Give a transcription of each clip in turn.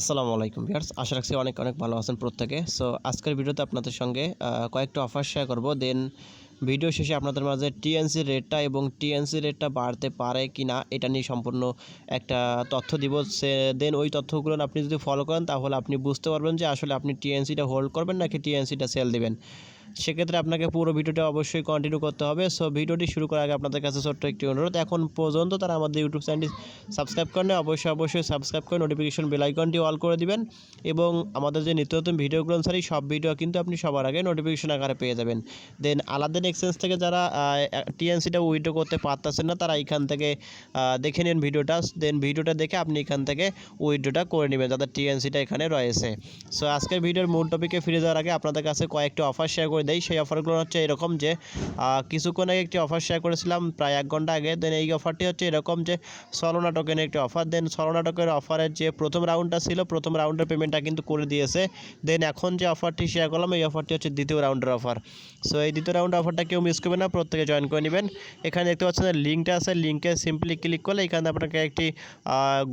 আসসালামু আলাইকুম ভিউয়ার্স, আশা রাখছি অনেক অনেক ভালো আছেন প্রত্যেকে। সো আজকের ভিডিওতে আপনাদের সঙ্গে কয়েকটা অফার শেয়ার করব। দেন ভিডিও শেষে আপনাদের মাঝে টিএনসি রেটটা এবং টিএনসি রেটটা বাড়তে পারে কি না এটা নিয়ে সম্পূর্ণ একটা তথ্য দিব। সে দেন ওই তথ্যগুলো আপনি যদি ফলো করেন, তাহলে আপনি বুঝতে পারবেন যে আসলে আপনি টিএনসিটা হোল্ড করবেন নাকি টিএনসিটা সেল দিবেন। সেক্ষেত্রে আপনাকে পুরো ভিডিওটা অবশ্যই কন্টিনিউ করতে হবে। সো ভিডিওটি শুরু করার আগে আপনাদের কাছে ছোট্ট একটি অনুরোধ। এখন পর্যন্ত তারা আমাদের ইউটিউব চ্যানেলটি সাবস্ক্রাইব করেন অবশ্যই অবশ্যই সাবস্ক্রাইব করে নোটিফিকেশন বেল আইকনটি অল করে দিবেন এবং আমাদের যে নিত্য নতুন ভিডিওগুলো ছাড়ি সব ভিডিও কিন্তু আপনি সবার আগে নোটিফিকেশন আকারে পেয়ে যাবেন। দেন আলাদিন এক্সচেঞ্জ থেকে যারা টিএনসিটা উইড্রো করতে পারতেছেন না, তারা এখান থেকে দেখে নিন ভিডিওটা। দেন ভিডিওটা দেখে আপনি এখান থেকে উইড্রোটা করে নেবেন যাদের টিএনসিটা এখানে রয়েছে। সো আজকের ভিডিওর মূল টপিকে ফিরে যাওয়ার আগে আপনাদের কাছে কয়েকটি অফার শেয়ার করে দেই। সেই অফারগুলো হচ্ছে এরকম যে কিছুক্ষণ আগে একটি অফার শেয়ার করেছিলাম, প্রায় এক ঘণ্টা আগে। দেন এই অফারটি হচ্ছে এরকম যে সলোনা টোকেনের একটি অফার দেন সলোনা টোকের অফারের যে প্রথম রাউন্ডটা ছিল, প্রথম রাউন্ডের পেমেন্টটা কিন্তু করে দিয়েছে। দেন এখন যে অফারটি শেয়ার করলাম, এই অফারটি হচ্ছে দ্বিতীয় রাউন্ডের অফার সো এই দ্বিতীয় রাউন্ড অফারটা কেউ মিস করবে না, প্রত্যেকে জয়েন করে নেবেন। এখানে দেখতে পাচ্ছেন লিঙ্কটা আছে লিঙ্কে সিম্পলি ক্লিক করলে এখানে আপনাকে একটি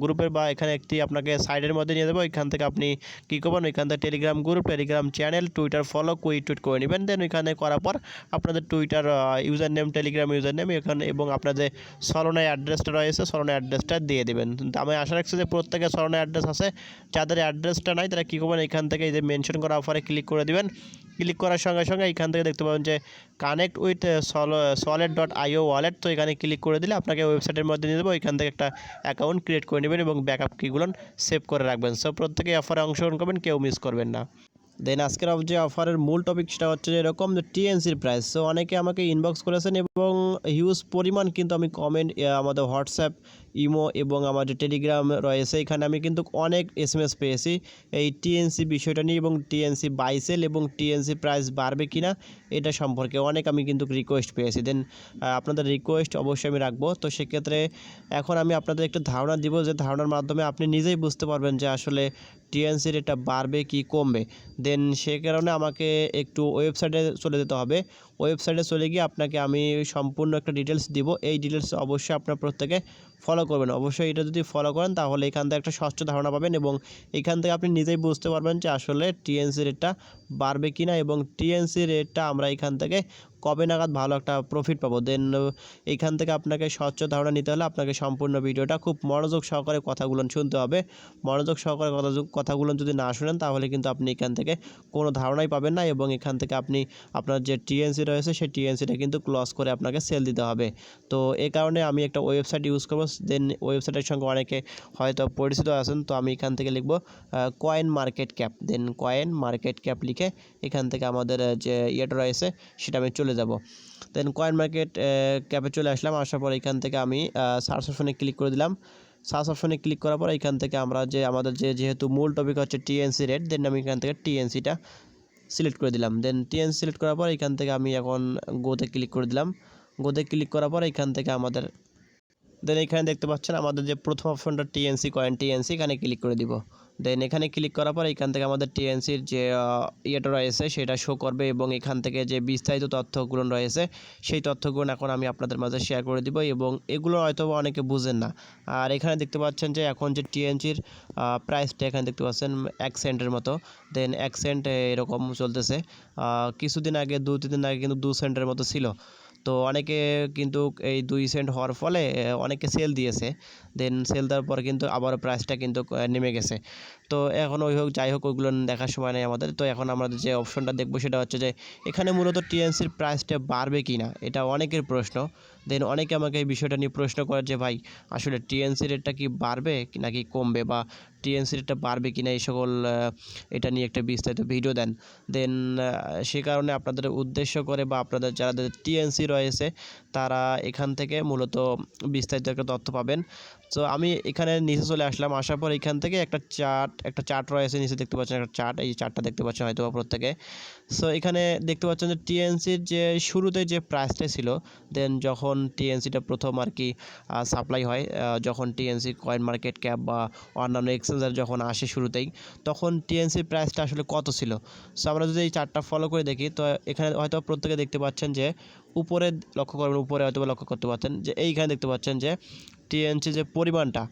গ্রুপের বা এখানে একটি আপনাকে সাইডের মধ্যে নিয়ে দেবো এখান থেকে আপনি কী করবেন? ওইখান থেকে Telegram group Telegram channel Twitter follow quote tweet করে নেবেন। দেন ওইখানে করার পর আপনাদের Twitter user name Telegram user name এখানে এবং আপনাদের সলনের অ্যাড্রেসটা রয়েছে সলনের অ্যাড্রেসটা দিয়ে দেবেন। আমি আশা রাখছি যে প্রত্যেকের সলনের অ্যাড্রেস আছে। যাদের অ্যাড্রেসটা নাই, তারা কী করবেন? এখান থেকে এই যে মেনশন করা অফারে ক্লিক করে দিবেন। ক্লিক করার সঙ্গে সঙ্গে এখান থেকে দেখতে পাবেন যে connect with Sollet dot IO wallet তো এখানে ক্লিক করে দিলে আপনাকে ওয়েবসাইটের মধ্যে নিয়ে দেবো এখান থেকে একটা অ্যাকাউন্ট ক্রিয়েট করে নেবেন এবং ব্যাকআপ কিগুলো সেভ করে রাখবেন। সো প্রত্যেকে অফারে অংশগ্রহণ করবেন, কেউ মিস করবেন না। দেন আজকের যে অফারের মূল টপিক সেটা হচ্ছে যে এরকম যে টিএনসির প্রাইস সো অনেকে আমাকে ইনবক্স করেছেন এবং হিউজ পরিমাণ কিন্তু আমি কমেন্ট আমাদের হোয়াটসঅ্যাপ ইমো এবং আমার যে টেলিগ্রাম রয়েছে, এখানে আমি কিন্তু অনেক এস এম এস পেয়েছি এই টিএনসি বিষয়টা নিয়ে এবং টিএনসি বাইসেল এবং টিএনসি প্রাইস বাড়বে কিনা, এটা সম্পর্কে অনেক আমি কিন্তু রিকোয়েস্ট পেয়েছি। দেন আপনাদের রিকোয়েস্ট অবশ্যই আমি রাখব। তো সেক্ষেত্রে এখন আমি আপনাদের একটু ধারণা দিব, যে ধারণার মাধ্যমে আপনি নিজেই বুঝতে পারবেন যে আসলে টিএনসি রেটটা বাড়বে কি কমবে? দেন সে কারণে আমাকে একটু ওয়েবসাইটে চলে যেতে হবে। ওয়েবসাইটে চলে গিয়ে আপনাকে আমি সম্পূর্ণ একটা ডিটেলস দিব। এই ডিটেলস অবশ্যই আপনার প্রত্যেকে ফলো করবেন। অবশ্যই এটা যদি ফলো করেন, তাহলে এখান থেকে একটা স্বচ্ছ ধারণা পাবেন এবং এখান থেকে আপনি নিজেই বুঝতে পারবেন যে আসলে টিএনসি রেটটা বাড়বে কি না এবং টিএনসি রেটটা আমরা এখান থেকে কবে নাগাদ ভালো একটা প্রফিট পাবো? দেন এইখান থেকে আপনাকে স্বচ্ছ ধারণা নিতে হলে আপনাকে সম্পূর্ণ ভিডিওটা খুব মনোযোগ সহকারে কথাগুলো শুনতে হবে। মনোযোগ সহকারে কথা কথাগুলো যদি না শুনেন, তাহলে কিন্তু আপনি এখান থেকে কোনো ধারণাই পাবেন না এবং এখান থেকে আপনি আপনার যে টিএনসি রয়েছে, সেই টিএনসিটা কিন্তু ক্লস করে আপনাকে সেল দিতে হবে। তো এ কারণে আমি একটা ওয়েবসাইট ইউজ করব। দেন ওয়েবসাইটের সঙ্গে অনেকে হয়তো পরিচিত আছেন, তো আমি এখান থেকে লিখব coin market cap then coin market cap লিখে এখান থেকে আমাদের যে ইয়েটা রয়েছে, সেটা আমি চলে যাব। দেন কয়েন মার্কেট ক্যাপে চলে আসলাম। আসার পর এখান থেকে আমি সার্চ অপশনে ক্লিক করে দিলাম। সার্চ অপশনে ক্লিক করার পর এখান থেকে আমরা যে, আমাদের যে, যেহেতু মূল টপিক হচ্ছে টিএনসি রেট দেন আমি এখান থেকে টিএনসিটা সিলেক্ট করে দিলাম। দেন টিএনসি সিলেক্ট করার পর এখান থেকে আমি এখন গোতে ক্লিক করে দিলাম। গোতে ক্লিক করার পর এখান থেকে আমাদের দেন এখানে দেখতে পাচ্ছেন আমাদের যে প্রথম অপশনটা টিএনসি কয়েন টিএনসি এখানে ক্লিক করে দিব। দেন এখানে ক্লিক করার পর এখান থেকে আমাদের টিএনসির যে ইয়েটা রয়েছে সেটা শো করবে এবং এখান থেকে যে বিস্তারিত তথ্যগুলো রয়েছে সেই তথ্যগুলো এখন আমি আপনাদের মাঝে শেয়ার করে দিব এবং এগুলো হয়তো অনেকে বুঝেন না। আর এখানে দেখতে পাচ্ছেন যে এখন যে টিএনসির প্রাইসটা এখানে দেখতে পাচ্ছেন এক সেন্টের মতো। দেন এক সেন্ট এরকম চলতেছে। কিছুদিন আগে দু তিন দিন আগে কিন্তু দু সেন্টের মতো ছিল। তো অনেকে কিন্তু এই দুই সেন্ট হওয়ার ফলে অনেকে সেল দিয়েছে। দেন সেল দেওয়ার পর কিন্তু আবার প্রাইসটা কিন্তু নেমে গেছে। তো এখন ওই হোক, যাই হোক, ওইগুলো দেখার সময় নেই আমাদের। তো এখন আমরা যে অপশনটা দেখব সেটা হচ্ছে যে, এখানে মূলত টিএনসির প্রাইসটা বাড়বে কি না এটা অনেকের প্রশ্ন। দেন অনেকে আমাকে এই বিষয়টা নিয়ে প্রশ্ন করে যে, ভাই, আসলে টিএনসি রেটটা কি বাড়বে নাকি কমবে বা টিএনসি রেটটা বাড়বে কি না এই সকল এটা নিয়ে একটা বিস্তারিত ভিডিও দেন। দেন সে কারণে আপনাদের উদ্দেশ্য করে বা আপনাদের যারা টিএনসি রয়েছে, তারা এখান থেকে মূলত বিস্তারিত একটা তথ্য পাবেন। তো আমি এখানে নিচে চলে আসলাম। আসার পর এখান থেকে একটা চার্ট একটা চার্ট রয়েছে। নিচে দেখতে পাচ্ছেন একটা চার্ট এই চার্টটা দেখতে পাচ্ছেন হয়তো প্রত্যেকে। সো এখানে দেখতে পাচ্ছেন যে টিএনসির যে শুরুতে যে প্রাইসটা ছিল দেন যখন টিএনসিটা প্রথম আর কি সাপ্লাই হয় যখন টিএনসি কয়েন মার্কেট ক্যাপ বা অন্যান্য এক্সচেঞ্জার যখন আসে শুরুতেই, তখন টিএনসির প্রাইসটা আসলে কত ছিল? সো আমরা যদি এই চার্টটা ফলো করে দেখি, তো এখানে হয়তো প্রত্যেকে দেখতে পাচ্ছেন যে, উপরে লক্ষ্য করবেন, উপরে হয়তো লক্ষ্য করতে পারছেন যে এইখানে দেখতে পাচ্ছেন যে, টিএনসি যে পরিমাণটা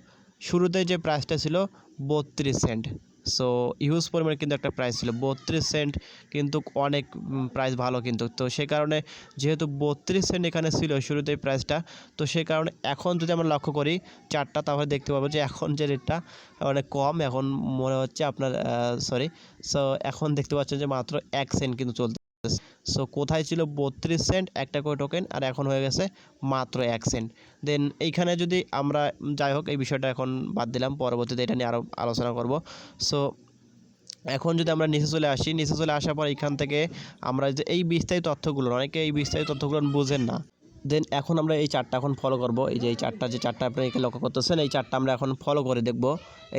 শুরুতে যে প্রাইসটা ছিল বত্রিশ সেন্ট সো ইউজ পরিমাণে কিন্তু একটা প্রাইস ছিল। বত্রিশ সেন্ট কিন্তু অনেক প্রাইস ভালো কিন্তু। তো সেই কারণে যেহেতু বত্রিশ সেন্ট এখানে ছিল শুরুতে প্রাইসটা তো সেই কারণে এখন যদি আমরা লক্ষ্য করি চারটা, তাহলে দেখতে পাবো যে এখন যে রেটটা অনেক কম, এখন মনে হচ্ছে আপনার সরি সো এখন দেখতে পাচ্ছেন যে মাত্র এক সেন্ট কিন্তু সো কোথায় ছিল বত্রিশ সেন্ট একটা করে টোকেন আর এখন হয়ে গেছে মাত্র এক সেন্ট দেন এইখানে যদি আমরা, যাই হোক, এই বিষয়টা এখন বাদ দিলাম, পরবর্তীতে এটা নিয়ে আরও আলোচনা করব। সো এখন যদি আমরা নিচে চলে আসি, নিচে চলে আসার পর এখান থেকে আমরা যে এই বিস্তারিত তথ্যগুলো, অনেকে এই বিস্তারিত তথ্যগুলো বোঝেন না। দেন এখন আমরা এই চারটা এখন ফলো করব। এই যে এই চারটা যে চারটা আপনি একে লক্ষ্য করতেছেন, এই চারটা আমরা এখন ফলো করে দেখব।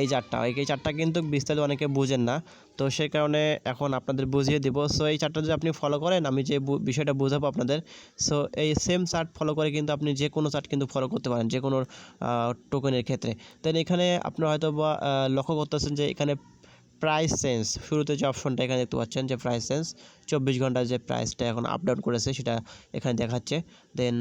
এই চারটা এই চারটা কিন্তু বিস্তারিত অনেকে বুঝেন না। তো সেই কারণে এখন আপনাদের বুঝিয়ে দেব। সো এই চারটা যদি আপনি ফলো করেন, আমি যে বিষয়টা বোঝাবো আপনাদের সো এই সেম চার্ট ফলো করে কিন্তু আপনি যে কোনো চার্ট কিন্তু ফলো করতে পারেন, যে কোনো টোকেনের ক্ষেত্রে। দেন এখানে আপনারা হয়তো বা লক্ষ্য করতেছেন যে এখানে প্রাইস চেঞ্জ শুরুতে যে অপশনটা এখানে দেখতে পাচ্ছেন যে প্রাইস চেঞ্জ চব্বিশ ঘণ্টার যে প্রাইসটা এখন আপ ডাউন করেছে, সেটা এখানে দেখাচ্ছে। দেন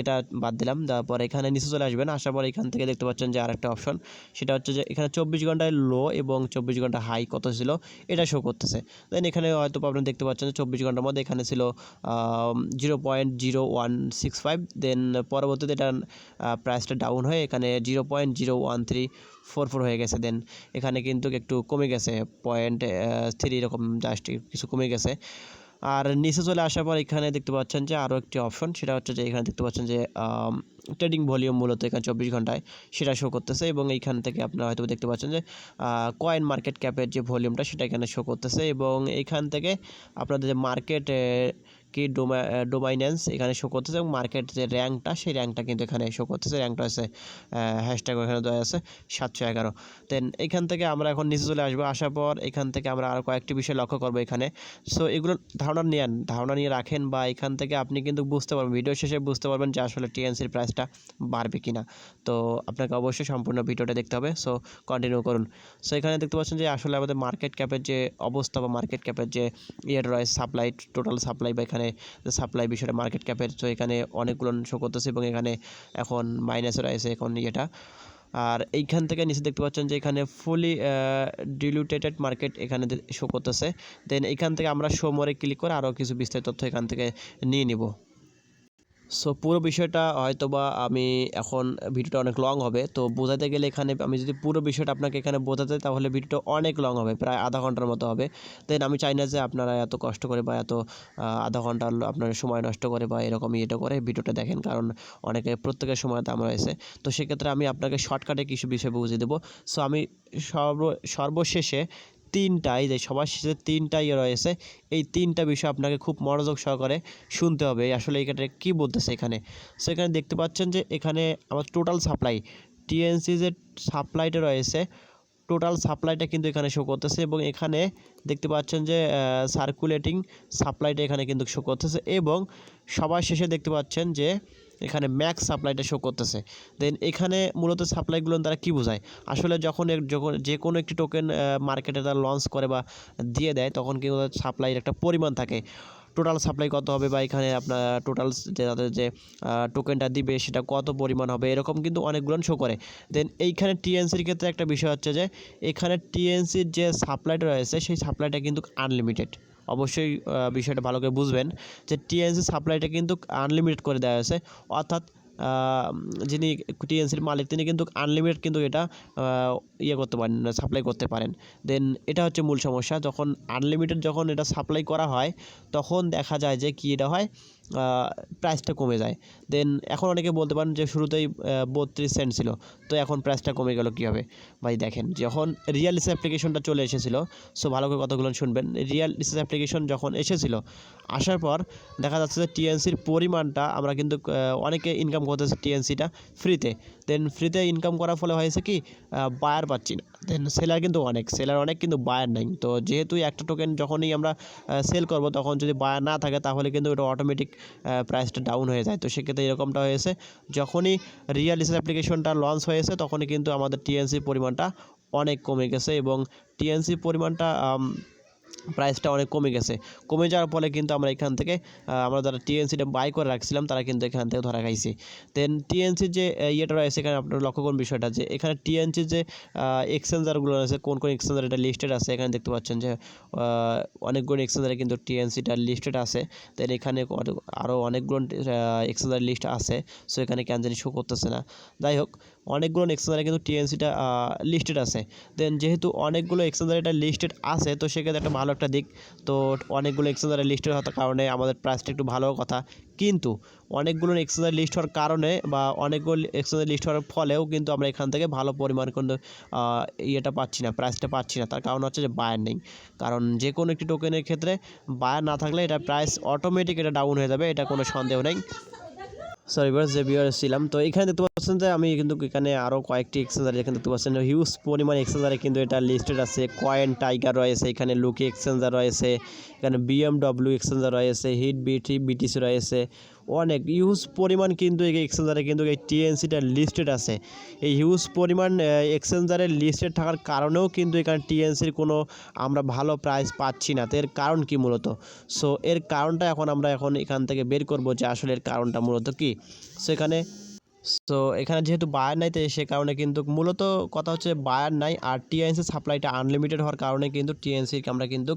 এটা বাদ দিলাম তারপর এখানে নিচে চলে আসবেন, আসার পর এখান থেকে দেখতে পাচ্ছেন যে আরেকটা অপশন সেটা হচ্ছে যে এখানে চব্বিশ ঘন্টায় লো এবং চব্বিশ ঘণ্টা হাই কত ছিল, এটা শো করতেছে। দেন এখানে হয়তো আপনি দেখতে পাচ্ছেন যে চব্বিশ ঘণ্টার মধ্যে এখানে ছিল zero point zero one six five then পরবর্তীতে এটা প্রাইসটা ডাউন হয়ে এখানে zero point zero one three four four হয়ে গেছে দেন এখানে কিন্তু একটু কমে গেছে পয়েন্ট থ্রি এরকম জাস্ট কিছু কমে গেছে। আর নিচে চলে আসার পর এখানে দেখতে পাচ্ছেন যে আরও একটি অপশন সেটা হচ্ছে যে এখানে দেখতে পাচ্ছেন যে ট্রেডিং ভলিউম মূলত এখানে চব্বিশ ঘন্টায় সেটা শো করতেছে এবং এইখান থেকে আপনারা হয়তো দেখতে পাচ্ছেন যে কয়েন মার্কেট ক্যাপের যে ভলিউমটা সেটা এখানে শো করতেছে এবং এইখান থেকে আপনাদের যে মার্কেট কি ডোমা ডোমাইন্যান্স এখানে শো করতেছে এবং মার্কেট যে র্যাঙ্কটা, সেই র্যাঙ্কটা কিন্তু এখানে শো করতেছে। র্যাঙ্কটা হচ্ছে হ্যাশট্যাগ এখানে দেওয়া আছে, সাতশো এগারো। দেন এখান থেকে আমরা এখন নিচে চলে আসব। আসার পর এখান থেকে আমরা আরও কয়েকটি বিষয় লক্ষ্য করব এখানে। সো এগুলো ধারণা নেন, ধারণা নিয়ে রাখেন বা এখান থেকে আপনি কিন্তু বুঝতে পারবেন ভিডিও শেষে বুঝতে পারবেন যে আসলে টিএনসির প্রাইসটা বাড়বে কি না তো আপনাকে অবশ্যই সম্পূর্ণ ভিডিওটা দেখতে হবে। সো কন্টিনিউ করুন। সো এখানে দেখতে পাচ্ছেন যে আসলে আমাদের মার্কেট ক্যাপের যে অবস্থা বা মার্কেট ক্যাপের যে ইয়েটা রয়েছে সাপ্লাই টোটাল সাপ্লাই বা এখানে যে সাপ্লাই বিষয়টা মার্কেট ক্যাপের তো এখানে অনেকগুলো শো করতেছে এবং এখানে এখন মাইনাসে রয়েছে এখন ইয়েটা। আর এইখান থেকে নিচে দেখতে পাচ্ছেন যে এখানে ফুলি ডিলুটেটেড মার্কেট এখানে শো করতেছে। দেন এখান থেকে আমরা শো মোরে ক্লিক করে আরও কিছু বিস্তারিত তথ্য এখান থেকে নিয়ে নিব। সো পুরো বিষয়টা হয়তো বা আমি এখন ভিডিওটা অনেক লং হবে। তো বোঝাতে গেলে এখানে আমি যদি পুরো বিষয়টা আপনাকে এখানে বোঝাতে তাহলে ভিডিওটা অনেক লং হবে, প্রায় আধা ঘণ্টার মতো হবে। দেন আমি চাই না যে আপনারা এত কষ্ট করে বা এত আধা ঘণ্টা আপনার সময় নষ্ট করে বা এরকম ইয়েটা করে ভিডিওটা দেখেন, কারণ অনেকে প্রত্যেকের সময় দাম রয়েছে তো সেক্ষেত্রে আমি আপনাকে শর্টকাটে কিছু বিষয় বুঝিয়ে দেবো। সো আমি সর্ব, সর্বশেষে তিনটাই, যে সবার শেষে তিনটা ইয়ে রয়েছে। এই তিনটা বিষয় আপনাকে খুব মনোযোগ সহকারে শুনতে হবে। আসলে এখানে কী বলতেছে এখানে? সেখানে দেখতে পাচ্ছেন যে এখানে আমার টোটাল সাপ্লাই টিএনসি যে সাপ্লাইটা রয়েছে টোটাল সাপ্লাইটা কিন্তু এখানে শো করতেছে এবং এখানে দেখতে পাচ্ছেন যে সার্কুলেটিং সাপ্লাইটা এখানে কিন্তু শো করতেছে এবং সবার শেষে দেখতে পাচ্ছেন যে এখানে ম্যাক্স সাপ্লাইটা শো করতেছে। দেন এখানে মূলত সাপ্লাইগুলো তারা কী বোঝায়? আসলে যখন যখন যে কোনো একটি টোকেন মার্কেটে তারা লঞ্চ করে বা দিয়ে দেয়, তখন কিন্তু সাপ্লাইয়ের একটা পরিমাণ থাকে। টোটাল সাপ্লাই কত হবে বা এখানে আপনার টোটাল তাদের যে টোকেনটা দিবে সেটা কত পরিমাণ হবে, এরকম কিন্তু অনেকগুলো শো করে। দেন এইখানে টিএনসির ক্ষেত্রে একটা বিষয় হচ্ছে যে, এখানে টিএনসির যে সাপ্লাইটা রয়েছে, সেই সাপ্লাইটা কিন্তু আনলিমিটেড অবশ্যই বিষয়টা ভালো করে বুঝবেন যে টিএনসি সাপ্লাইটা কিন্তু আনলিমিটেড করে দেওয়া হয়েছে। অর্থাৎ যিনি টিএনসির মালিক, তিনি কিন্তু আনলিমিটেড কিন্তু এটা ইয়ে করতে পারেন সাপ্লাই করতে পারেন। দেন এটা হচ্ছে মূল সমস্যা। যখন আনলিমিটেড যখন এটা সাপ্লাই করা হয়, তখন দেখা যায় যে কী এটা হয়? প্রাইসটা কমে যায়। দেন এখন অনেকে বলতে পারেন যে শুরুতেই বত্রিশ সেন্ট ছিল। তো এখন প্রাইসটা কমে গেল কীভাবে? ভাই দেখেন, যখন রিয়েল ইস অ্যাপ্লিকেশনটা চলে এসেছিল সো ভালো করে কতগুলো শুনবেন। রিয়েল ইস অ্যাপ্লিকেশন যখন এসেছিল, আসার পর দেখা যাচ্ছে যে টিএনসির পরিমাণটা আমরা কিন্তু অনেকে ইনকাম করতেছে টিএনসিটা ফ্রিতে দেন ফ্রিতে ইনকাম করার ফলে হয়েছে কি বায়ার পাচ্ছি না। দেন সেলার কিন্তু অনেক সেলার অনেক কিন্তু বায়ার নেই। তো যেহেতু একটা টোকেন যখনই আমরা সেল করব, তখন যদি বায়ার না থাকে, তাহলে কিন্তু ওটা অটোমেটিক প্রাইসটা ডাউন হয়ে যায়। তো সেক্ষেত্রে এরকমটা হয়েছে, যখনই রিয়েল ইসের অ্যাপ্লিকেশনটা লঞ্চ হয়েছে, তখনই কিন্তু আমাদের টিএনসির পরিমাণটা অনেক কমে গেছে এবং টিএনসির পরিমাণটা প্রাইসটা অনেক কমে গেছে। কমে যাওয়ার ফলে কিন্তু আমরা এখান থেকে আমরা যারা টিএনসিটা বাই করে রাখছিলাম, তারা কিন্তু এখান থেকে ধরা খাইছি। দেন টিএনসির যে ইয়েটা রয়েছে, এখানে আপনারা লক্ষ্য করুন বিষয়টা যে, এখানে টিএনসির যে এক্সচেঞ্জারগুলো আছে কোন কোন এক্সচেঞ্জার এটা লিস্টেড আছে, এখানে দেখতে পাচ্ছেন যে অনেকগুলো এক্সচেঞ্জারে কিন্তু টিএনসিটা লিস্টেড আছে। দেন এখানে আরও অনেকগুলো এক্সচেঞ্জার লিস্ট আছে সো এখানে কেন জানি শো করতেছে না। যাই হোক অনেকগুলো এক্সচেঞ্জারে কিন্তু টিএনসিটা লিস্টেড আছে। দেন যেহেতু অনেকগুলো এক্সচেঞ্জারে এটা লিস্টেড আছে, তো সেক্ষেত্রে একটা ভালো একটা দিক। তো অনেকগুলো এক্সচেঞ্জারে লিস্টেড হওয়ার কারণে আমাদের প্রাইসটা একটু ভালো কথা। কিন্তু অনেকগুলো এক্সচেঞ্জার লিস্ট হওয়ার কারণে বা অনেকগুলো এক্সচেঞ্জার লিস্ট হওয়ার ফলেও কিন্তু আমরা এখান থেকে ভালো পরিমাণ কিন্তু ইয়েটা পাচ্ছি না প্রাইসটা পাচ্ছি না। তার কারণ হচ্ছে যে বায়ার নেই। কারণ যে কোনো একটি টোকেনের ক্ষেত্রে বায়ার না থাকলে এটা প্রাইস অটোমেটিক এটা ডাউন হয়ে যাবে, এটা কোনো সন্দেহ নেই। সরি বাস যে বিয়ার ছিলাম তো এখানে দেখতে পাচ্ছেন যে আমি কিন্তু এখানে আরও কয়েকটি এক্সচেঞ্জার এখানে দেখতে পাচ্ছেন। হিউজ পরিমাণ এক্সচেঞ্জারে কিন্তু এটা লিস্টেড আছে। কয়েন টাইগার রয়েছে, এখানে লুকি এক্সচেঞ্জার রয়েছে, এখানে বিএমডব্লিউ এক্সচেঞ্জার রয়েছে হিট বিটি বিটিসি রয়েছে। অনেক হিউজ পরিমাণ কিন্তু এই এক্সচেঞ্জারে কিন্তু এই টিএনসিটা লিস্টেড আছে। এই হিউজ পরিমাণ এক্সচেঞ্জারে লিস্টেড থাকার কারণেও কিন্তু এখানে টিএনসির কোনো আমরা ভালো প্রাইস পাচ্ছি না। তো এর কারণ কি মূলত? সো এর কারণটা এখন আমরা এখন এখান থেকে বের করব যে আসলে এর কারণটা মূলত কি? সেখানে সো এখানে যেহেতু বায়ার নাই, তো সে কারণে কিন্তু মূলত কথা হচ্ছে বায়ার নাই আর টিএনসি সাপ্লাইটা আনলিমিটেড হওয়ার কারণে কিন্তু টিএনসির আমরা কিন্তু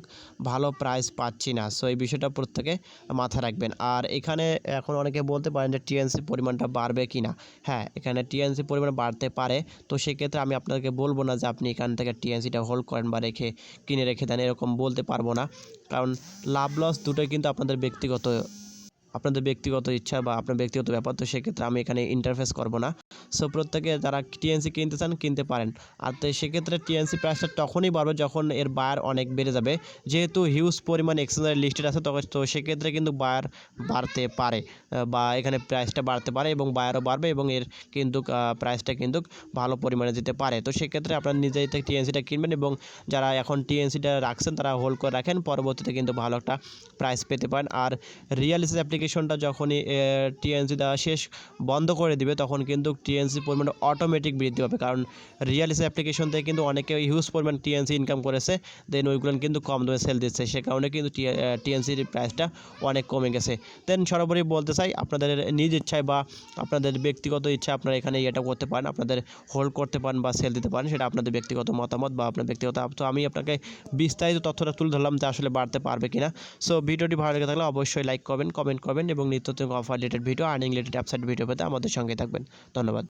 ভালো প্রাইস পাচ্ছি না। সো এই বিষয়টা প্রত্যেকে মাথায় রাখবেন। আর এখানে এখন অনেকে বলতে পারেন যে টিএনসির পরিমাণটা বাড়বে কি না হ্যাঁ এখানে টিএনসির পরিমাণ বাড়তে পারে। তো সেক্ষেত্রে আমি আপনাদেরকে বলব না যে আপনি এখান থেকে টিএনসিটা হোল্ড করেন বা রেখে কিনে রেখে দেন, এরকম বলতে পারব না। কারণ লাভ লস দুটোই কিন্তু আপনাদের ব্যক্তিগত আপনাদের ব্যক্তিগত ইচ্ছা বা আপনার ব্যক্তিগত ব্যাপার, তো সেক্ষেত্রে আমি এখানে ইন্টারফেস করব না। সো প্রত্যেকে যারা টিএনসি কিনতে চান, কিনতে পারেন। আর তো সেক্ষেত্রে টিএনসি প্রাইসটা তখনই বাড়বে যখন এর বায়ার অনেক বেড়ে যাবে। যেহেতু হিউজ পরিমাণ এক্সচেঞ্জার লিস্টেড আছে, তখন তো সেক্ষেত্রে কিন্তু বায়ার বাড়তে পারে বা এখানে প্রাইসটা বাড়তে পারে এবং বায়ারও বাড়বে এবং এর কিন্তু প্রাইসটা কিন্তু ভালো পরিমাণে যেতে পারে। তো সেক্ষেত্রে আপনার নিজেই টিএনসিটা কিনবেন এবং যারা এখন টিএনসিটা রাখছেন, তারা হোল্ড করে রাখেন। পরবর্তীতে কিন্তু ভালো একটা প্রাইস পেতে পারেন। আর রিয়ালিসিস অ্যাপ্লিকেশনটা যখনই টিএনসি দেওয়া শেষ বন্ধ করে দিবে, তখন কিন্তু টিএনসি পরিমাণ অটোমেটিক বৃদ্ধি পাবে। কারণ রিয়ালিসিস অ্যাপ্লিকেশন থেকে কিন্তু অনেকে হিউজ পরিমাণ টিএনসি ইনকাম করেছে দেন ওইগুলো কিন্তু কম দামে সেল দিচ্ছে। সে কারণে কিন্তু টিএনসির প্রাইসটা অনেক কমে গেছে। দেন সর্বোপরি বলতে চাই, আপনাদের নিজ ইচ্ছায় বা আপনাদের ব্যক্তিগত ইচ্ছা আপনারা এখানে এটা করতে পারেন, আপনাদের হোল্ড করতে পারেন বা সেল দিতে পারেন, সেটা আপনাদের ব্যক্তিগত মতামত বা আপনার ব্যক্তিগত তো আমি আপনাকে বিস্তারিত তথ্যটা তুলে ধরলাম যে আসলে বাড়তে পারবে কিনা। সো ভিডিওটি ভালো লেগে থাকলে অবশ্যই লাইক করবেন কমেন্ট করবেন এবং নিত্য offer related video earning related app site video পেতে আমাদের সঙ্গে থাকবেন। ধন্যবাদ।